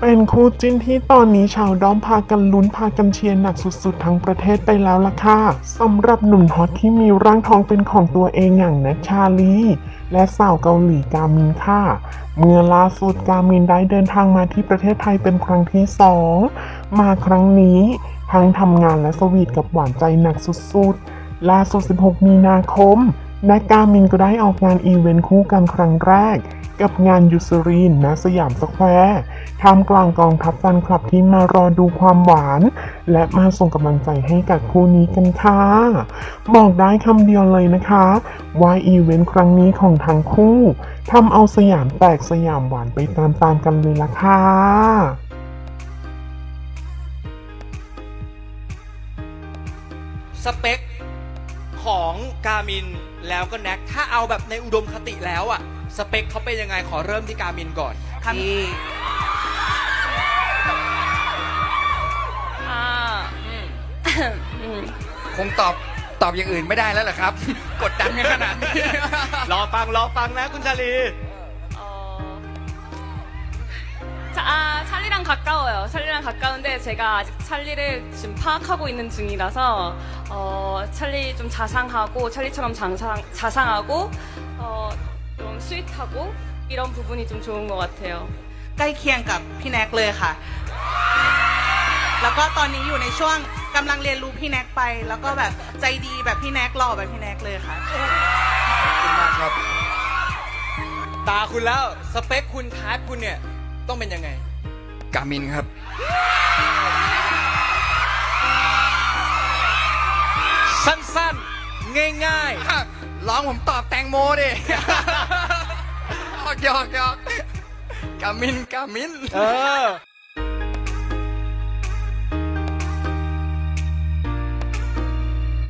เป็นคู่จิ้นที่ตอนนี้ชาวด้อมพากันลุ้นพากันเชียร์หนักสุดๆ ทั้งประเทศไปแล้วล่ะค่ะสำหรับหนุ่มฮอตที่มีร่างทองเป็นของตัวเองอย่างแน็กชาลี และสาวเกาหลีกามินค่ะ เมื่อล่าสุดกามินได้เดินทางมาที่ประเทศไทยเป็นครั้งที่สองมาครั้งนี้ทั้งทำงานและสวีทกับหวานใจหนักสุดๆ ล่าสุด 16 มีนาคมน็กกามินก็ได้ออกงานอีเวนต์คู่กันครั้งแรก กับงานยูซรีนณสยามสแควร์ท่ามกลางกองทัพแฟนคลับที่มารอดูความหวาน และมาส่งกำลังใจให้กับคู่นี้กันค่ะ บอกได้คำเดียวเลยนะคะ ว่าอีเวนต์ครั้งนี้ของทั้งคู่ทำเอาสยามแตกสยามหวานไปตามๆกันเลยล่ะค่ะสเปค ของกามินแล้วก็แน็กถ้าเอาแบบในอุดมคติแล้วอะสเปคเขาเป็นยังไงขอเริ่มที่กามินก่อน ที่ 아, คงตอบตอบอย่างอื่นไม่ได้แล้วเหรอครับ กดดันกันขนาดนี้ รอฟังรอฟังนะคุณชาลี 어, 자, 아, 찰리랑 가까워요. 찰리랑 가까운데 제가 아직 찰리를 지금 파악하고 있는 중이라서 어, 찰리 좀 자상하고 찰리처럼 자상, 자상하고 어, 좀 스윗하고 이런 부분이 좀 좋은 것 같아요. ใกล้เคียงกับพี่แน็กเลยค่ะ แล้วก็ตอนนี้อยู่ในช่วงกำลังเรียนรู้พี่แน็กไป แล้วก็แบบใจดีแบบพี่แน็กหล่อแบบพี่แน็กเลยค่ะ ขอบคุณมากครับ ตาคุณแล้วสเปคคุณทายคุณเนี่ยต้องเป็นยังไง กามินครับ ง่ายร้องผมตอบแตงโมดิหยอกหยอกหยอกกามินกามิน ๆ เออ